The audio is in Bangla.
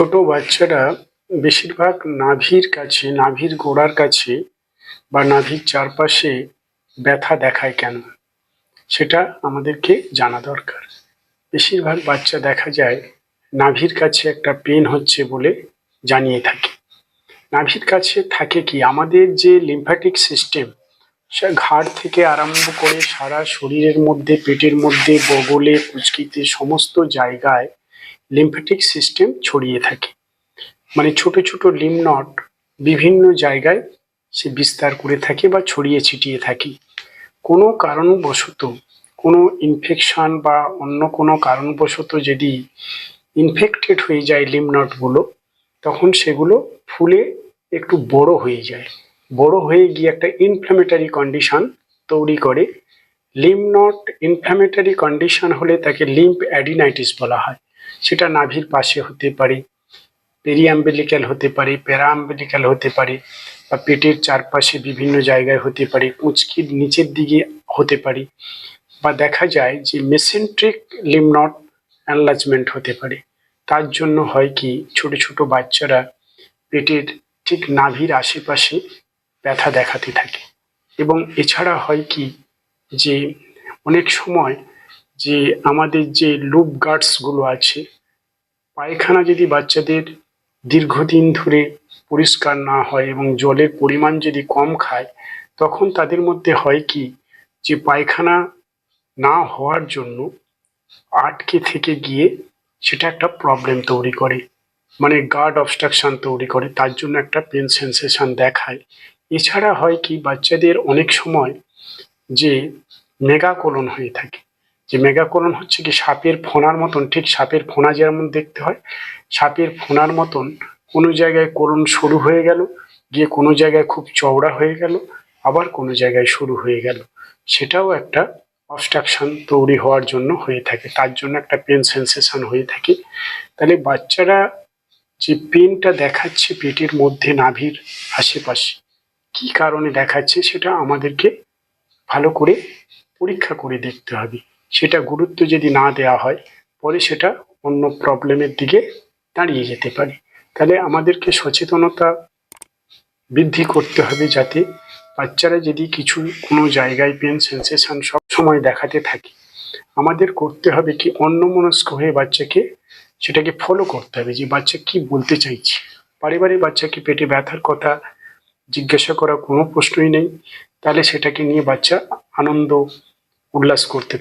ছোট বাচ্চারা বেশিরভাগ নাভির কাছে, নাভির গোড়ার কাছে বা নাভির চারপাশে ব্যথা দেখায় কেন? সেটা আমাদেরকে জানা দরকার। বেশিরভাগ বাচ্চা দেখা যায় নাভির কাছে একটা পেন হচ্ছে বলে জানিয়ে থাকে। নাভির কাছে থাকে কি? আমাদের যে লিম্ফ্যাটিক সিস্টেম সে ঘাড় থেকে আরম্ভ করে সারা শরীরের মধ্যে, পেটের মধ্যে, বগলে, কুচকিতে, সমস্ত জায়গায় লিম্ফ্যাটিক সিস্টেম ছড়িয়ে থাকে। মানে ছোট ছোট লিমনট বিভিন্ন জায়গায় সে বিস্তার করে থাকে বা ছড়িয়ে ছিটিয়ে থাকে। কোনো কারণবশত, কোনো ইনফেকশন বা অন্য কোনো কারণবশত যদি ইনফেক্টেড হয়ে যায় লিমনটগুলো তখন সেগুলো ফুলে একটু বড় হয়ে যায়। বড় হয়ে গিয়ে একটা ইনফ্ল্যামেটারি কন্ডিশন তৈরি করে। লিমনট ইনফ্ল্যামেটারি কন্ডিশন হলে তাকে লিম্ফ অ্যাডিনাইটিস বলা হয়। সেটা নাভির পাশে হতে পারে, পেরিয়াম্বেলিক্যাল হতে পারে, প্যারাম্বেলিক্যাল হতে পারে বা পেটের চারপাশে বিভিন্ন জায়গায় হতে পারে কুঁচকির নিচের দিকে হতে পারে বা দেখা যায় যে মেসেন্ট্রিক লিমনট অ্যানলাজমেন্ট হতে পারে। তার জন্য হয় কি, ছোট ছোট বাচ্চারা পেটের ঠিক নাভির আশেপাশে ব্যথা দেখাতে থাকে। এবং এছাড়া হয় কি যে অনেক সময় যে আমাদের যে লুপ গার্ডসগুলো আছে, পায়খানা যদি বাচ্চাদের দীর্ঘদিন ধরে পরিষ্কার না হয় এবং জলের পরিমাণ যদি কম খায়, তখন তাদের মধ্যে হয় কি যে পায়খানা না হওয়ার জন্য আটকে থেকে গিয়ে সেটা একটা প্রবলেম তৈরি করে। মানে গার্ড অবস্ট্রাকশন তৈরি করে, তার জন্য একটা পেন সেন্সেশন দেখায়। এছাড়া হয় কি, বাচ্চাদের অনেক সময় যে মেগাকোলন হয়ে থাকে। যে মেগাকোলন হচ্ছে কি সাপের ফোনার মতন, ঠিক সাপের ফোনা যেমন দেখতে হয়, সাপের ফোনার মতন কোনো জায়গায় কোলন শুরু হয়ে গেল, গিয়ে কোনো জায়গায় খুব চওড়া হয়ে গেল, আবার কোনো জায়গায় শুরু হয়ে গেল। সেটাও একটা অবস্ট্রাকশন তৈরি হওয়ার জন্য হয়ে থাকে। তার জন্য একটা পেন সেন্সেশন হয়ে থাকে। তাহলে বাচ্চারা যে পেনটা দেখাচ্ছে পেটের মধ্যে নাভির আশেপাশে, কি কারণে দেখাচ্ছে সেটা আমাদেরকে ভালো করে পরীক্ষা করে দেখতে হবে। সেটা গুরুত্ব যদি না দেওয়া হয়, পরে সেটা অন্য প্রবলেমের দিকে দাঁড়িয়ে যেতে পারে। তাহলে আমাদেরকে সচেতনতা বৃদ্ধি করতে হবে যাতে বাচ্চারা যদি কিছু কোনো জায়গায় পেন সেন্সেশন সব সময় দেখাতে থাকে, আমাদের করতে হবে কি অন্যমনস্ক হয়ে বাচ্চাকে সেটাকে ফলো করতে হবে যে বাচ্চা কি বলতে চাইছে। বারে বারে বাচ্চাকে পেটে ব্যথার কথা জিজ্ঞাসা করা কোনো প্রশ্নই নেই। তাহলে সেটাকে নিয়ে বাচ্চা আনন্দ, উল্লাস করতে থাকে।